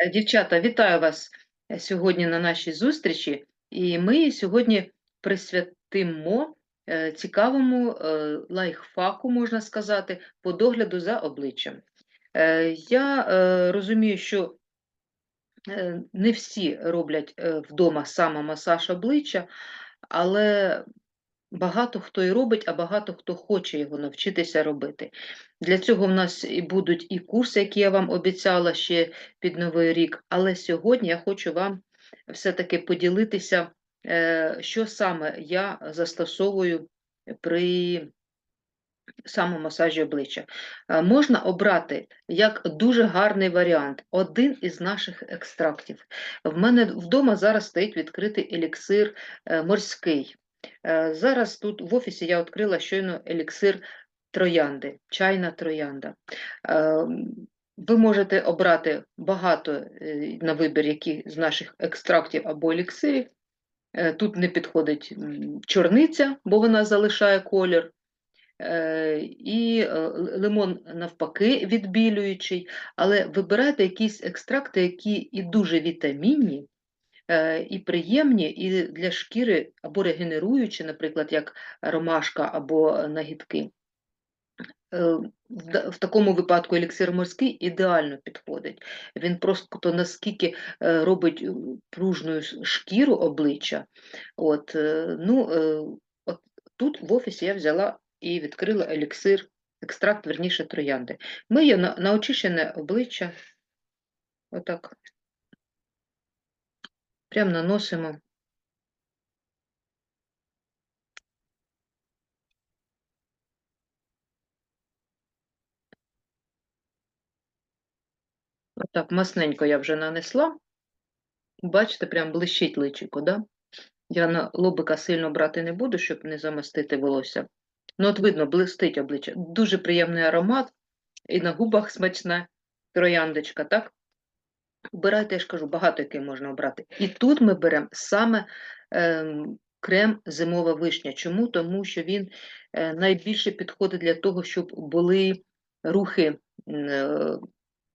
Е, Дівчата, вітаю вас е, сьогодні на нашій зустрічі, і ми сьогодні присвятимо е, цікавому лайфхаку, можна сказати, по догляду за обличчям. Я розумію, що не всі роблять вдома самомасаж обличчя, але багато хто і робить, а багато хто хоче його навчитися робити. Для цього в нас і будуть і курси, які я вам обіцяла ще під Новий рік. Але сьогодні я хочу вам все-таки поділитися, е, що саме я застосовую при самомасажі обличчя. Е, Можна обрати як дуже гарний варіант один із наших екстрактів. В мене вдома зараз стоїть відкритий еліксир е, морський. Е, Зараз тут в офісі я відкрила щойно еліксир троянди, чайна троянда. Е, Ви можете обрати багато е, на вибір які з наших екстрактів або еліксирів. Тут не підходить чорниця, бо вона залишає колір. І лимон навпаки відбілюючий, але вибирайте якісь екстракти, які і дуже вітамінні, і приємні, і для шкіри або регенеруючі, наприклад, як ромашка або нагідки. Е, В такому випадку еліксир морський ідеально підходить. Він просто наскільки е, робить е, пружною шкіру обличчя. От, е, ну, е, от тут в офісі я взяла і відкрила еліксир, екстракт, верніше, троянди. Ми її на, на очищене обличчя, отак, прям наносимо. Отак, масненько я вже нанесла. Бачите, прям блищить личико, да? Я на лобика сильно брати не буду, щоб не замастити волосся. Ну, от видно, блистить обличчя. Дуже приємний аромат, і на губах смачна трояндочка, так? Обирайте, я ж кажу, багато який можна обрати. І тут ми беремо саме ем, крем зимова вишня. Чому? Тому що він е, найбільше підходить для того, щоб були рухи е,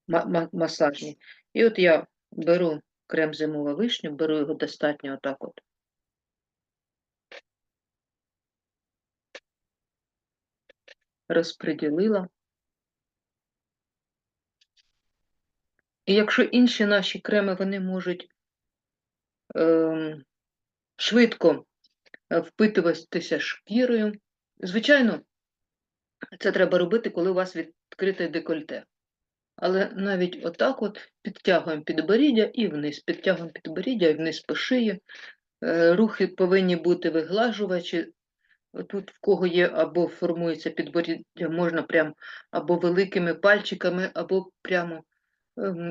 ма- ма- масажні. І от я беру крем зимова вишня, беру його достатньо отак от. розподілила. І якщо інші наші креми вони можуть ем, швидко е, впитуватися шкірою, звичайно, це треба робити, коли у вас відкрите декольте. Але навіть отак от підтягуємо підборіддя і вниз, підтягуємо підборіддя і вниз по шиї. Е, Рухи повинні бути виглажувачі. Тут в кого є або формується підборіддя, можна прям або великими пальчиками, або прямо,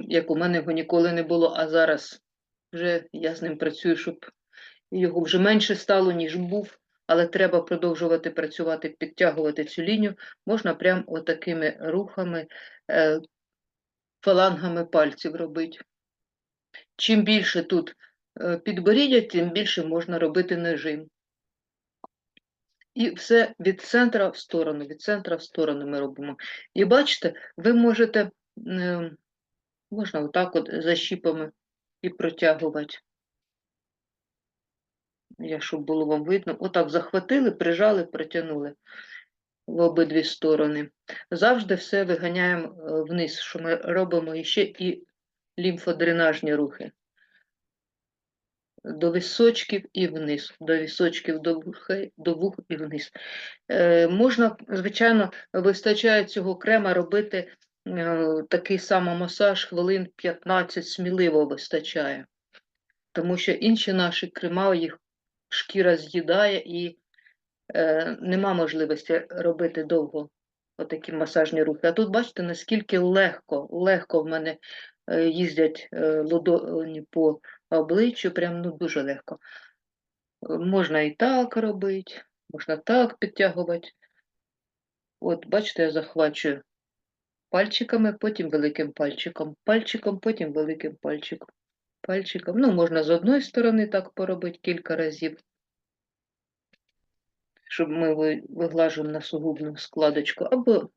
як у мене його ніколи не було, а зараз вже я з ним працюю, щоб його вже менше стало, ніж був, але треба продовжувати працювати, підтягувати цю лінію. Можна прям отакими рухами, е, фалангами пальців робити. Чим більше тут е, підборіддя, тим більше можна робити нажим. І все від центра в сторону, від центра в сторону ми робимо. І бачите, ви можете, е, можна отак от защіпами і протягувати. Я, щоб було вам видно, отак захватили, прижали, протягнули в обидві сторони. Завжди все виганяємо е, вниз, що ми робимо ще і лімфодренажні рухи. До височків і вниз, до височків до вухи, до вух і вниз. Е, можна, звичайно, вистачає цього крема робити такий самомасаж хвилин 15 сміливо вистачає. Тому що інші наші крема, їх шкіра з'їдає і е, нема можливості робити довго отакі масажні рухи. А тут бачите, наскільки легко, легко в мене е, їздять е, ладоні по обличчю, прям ну, дуже легко. Е, Можна і так робити, можна так підтягувати. От, бачите, я захвачую пальчиками, потім великим пальчиком, пальчиком, потім великим пальчиком, пальчиком. Ну, можна з одної сторони так поробити кілька разів, щоб ми ви- виглажуємо на сугубну складочку, або,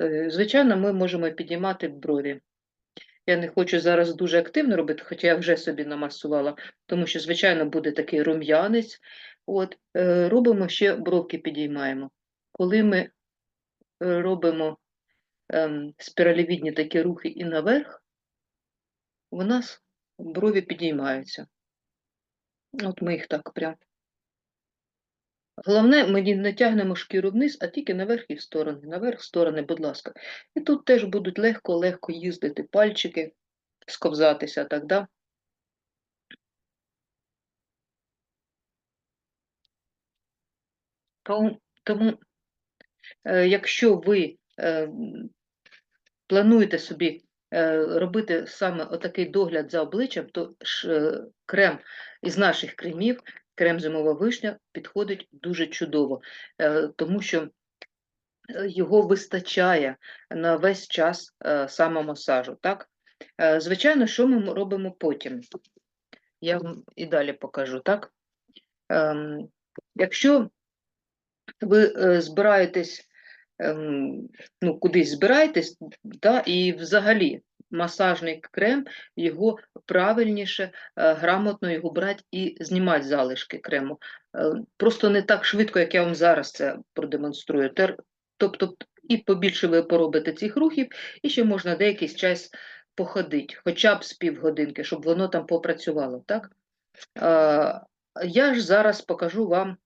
е, звичайно, ми можемо підіймати брові. Я не хочу зараз дуже активно робити, хоча я вже собі намасувала, тому що, звичайно, буде такий рум'янець. От, е, робимо ще бровки підіймаємо. Коли ми робимо ем, спіралевідні такі рухи і наверх, у нас брові підіймаються. От ми їх так прям. Головне, ми не тягнемо шкіру вниз, а тільки наверх і в сторони. Наверх, в сторони, будь ласка. І тут теж будуть легко-легко їздити пальчики, сковзатися, так, да? Тому, е, якщо ви е, плануєте собі е, робити саме отакий догляд за обличчям, то е, крем із наших кремів, крем зимова вишня, підходить дуже чудово, е, тому що е, його вистачає на весь час е, самомасажу. Так? Е, Звичайно, що ми робимо потім? Я вам і далі покажу, так? Ем, Якщо ви е, збираєтесь, ем, ну, кудись збираєтесь, да, і взагалі масажний крем, його правильніше, е, грамотно його брати і знімати залишки крему. Е, Просто не так швидко, як я вам зараз це продемонструю. Тобто і побільше ви поробите цих рухів, і ще можна деякий час походити, хоча б з півгодинки, щоб воно там попрацювало. Так? Я ж зараз покажу вам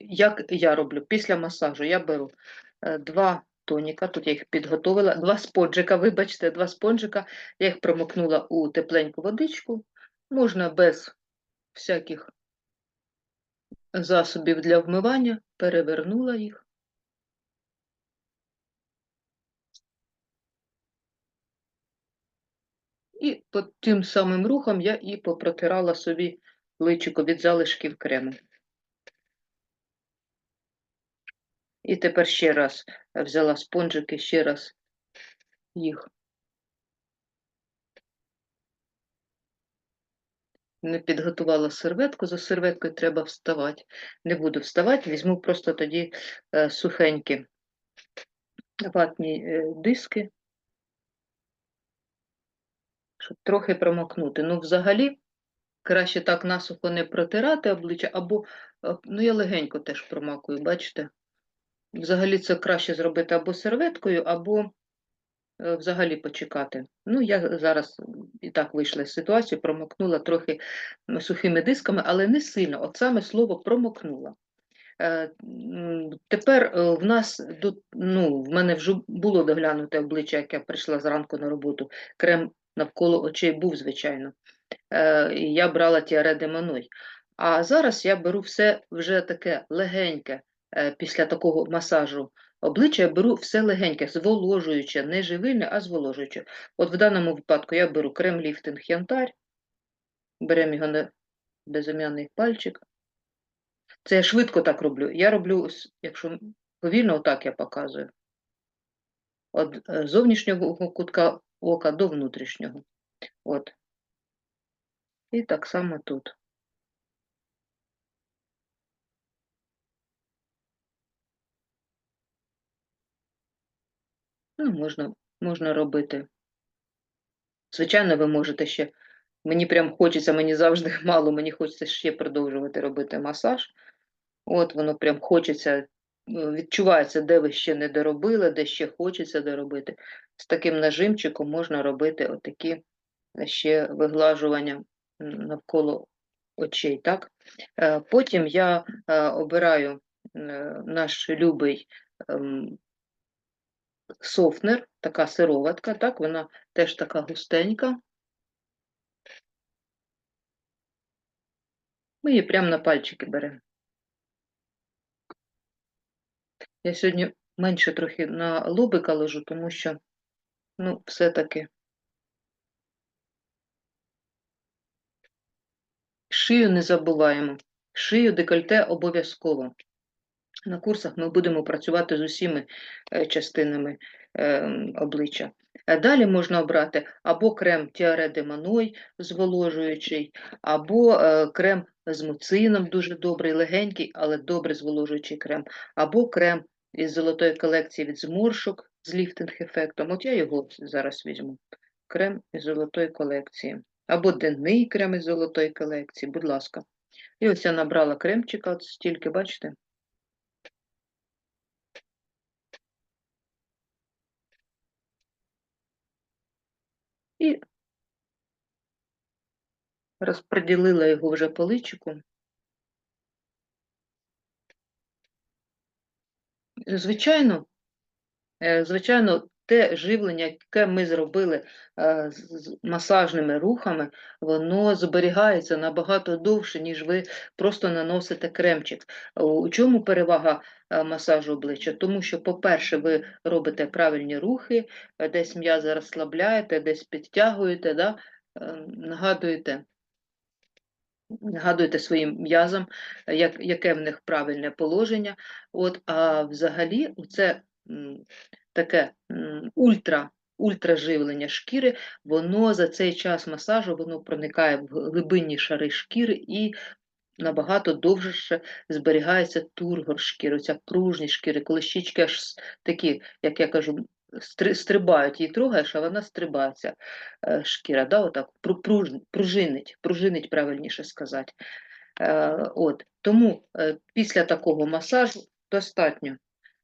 Як я роблю? Після масажу я беру е, два тоніка, тут я їх підготовила, два спонжика, вибачте, два спонжика, я їх промокнула у тепленьку водичку, можна без всяких засобів для вмивання, перевернула їх. І по тим самим рухом я і попротирала собі личико від залишків крему. І тепер ще раз взяла спонжики, ще раз їх не підготувала серветку, за серветкою треба вставати. Не буду вставати, візьму просто тоді е, сухенькі ватні е, диски, щоб трохи промокнути. Ну, взагалі, краще так насухо не протирати обличчя, або, е, ну, я легенько теж промакую, бачите? Взагалі це краще зробити або серветкою, або е, взагалі почекати. Ну, я зараз і так вийшла з ситуації, промокнула трохи сухими дисками, але не сильно. От саме слово промокнула. Е, Тепер е, в нас ну, в мене вже було доглянуте обличчя, як я прийшла зранку на роботу. Крем навколо очей був, звичайно. Я брала тіареди Маной. А зараз я беру все вже таке легеньке після такого масажу обличчя, я беру все легеньке, зволожуюче, не живильне, а зволожуюче. От в даному випадку я беру крем-ліфтинг янтарь, беремо його на безім'яний пальчик. Це я швидко так роблю. Я роблю, якщо повільно, отак я показую. От е, зовнішнього кутка ока до внутрішнього. От. І так само тут. Ну, можна, можна робити. Звичайно, ви можете ще. Мені прям хочеться, мені завжди мало, мені хочеться ще продовжувати робити масаж. От воно прям хочеться, ну, відчувається, де ви ще не доробили, де ще хочеться доробити. З таким нажимчиком можна робити отакі ще виглажування навколо очей. Так? Е, Потім я е, обираю е, наш любий ем, софнер, така сироватка, так? вона теж така густенька. Ми її прямо на пальчики беремо. Я сьогодні менше трохи на лобика ложу, тому що, ну, все-таки шию не забуваємо. Шию декольте обов'язково. На курсах ми будемо працювати з усіми е, частинами е, обличчя. Е, Далі можна обрати або крем Тіаре де Маной зволожуючий, або е, крем з муцином, дуже добрий, легенький, але добре зволожуючий крем, або крем із золотої колекції від зморшок, з ліфтинг-ефектом. От я його зараз візьму. Крем із золотої колекції. Або денний крем із золотої колекції, будь ласка. І ось я набрала кремчика, от стільки, бачите? І розподілила його вже по личику. Звичайно, е, звичайно, те живлення, яке ми зробили е, з масажними рухами, воно зберігається набагато довше, ніж ви просто наносите кремчик. У чому перевага е, масажу обличчя? Тому що, по-перше, ви робите правильні рухи, е, десь м'язи розслабляєте, десь підтягуєте, да? нагадуєте. Нагадуйте своїм м'язам, як, яке в них правильне положення. От, а взагалі, це таке ультра, ультраживлення шкіри, воно за цей час масажу воно проникає в глибинні шари шкіри і набагато довше зберігається тургор шкіри, ця пружність шкіри, коли щічки аж такі, як я кажу, стрибають, її трогаєш, а вона стрибається е, шкіра, да, отак, пружинить, пружинить правильніше сказати. Е, От, тому е, після такого масажу достатньо,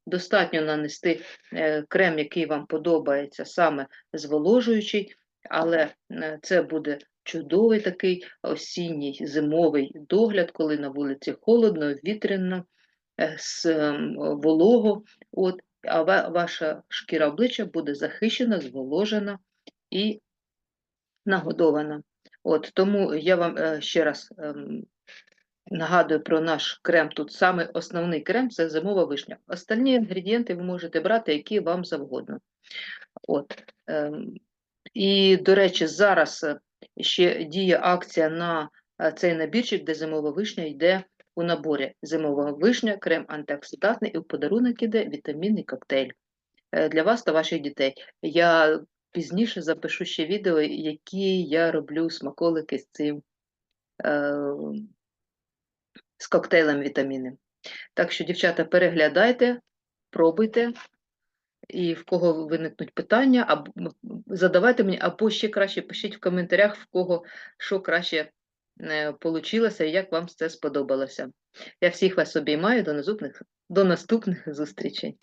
достатньо нанести е, крем, який вам подобається, саме зволожуючий, але е, це буде чудовий такий осінній зимовий догляд, коли на вулиці холодно, вітряно, е, волого. От, а ваша шкіра обличчя буде захищена, зволожена і нагодована. От, тому я вам ще раз ем, нагадую про наш крем. Тут саме основний крем це зимова вишня. Остальні інгредієнти ви можете брати, які вам завгодно. От, ем, і, до речі, зараз е, ще діє акція на е, цей набірчик, де зимова вишня йде у наборі. Зимова вишня, крем антиоксидантний і в подарунок іде вітамінний коктейль е, для вас та ваших дітей. Я пізніше запишу ще відео, які я роблю смаколики з цим е, з коктейлем вітаміни. Так що, дівчата, переглядайте, пробуйте. І в кого виникнуть питання, або задавайте мені, або ще краще пишіть в коментарях, в кого що краще вийшло і як вам це сподобалося. Я всіх вас обіймаю, до наступних, до наступних зустрічей.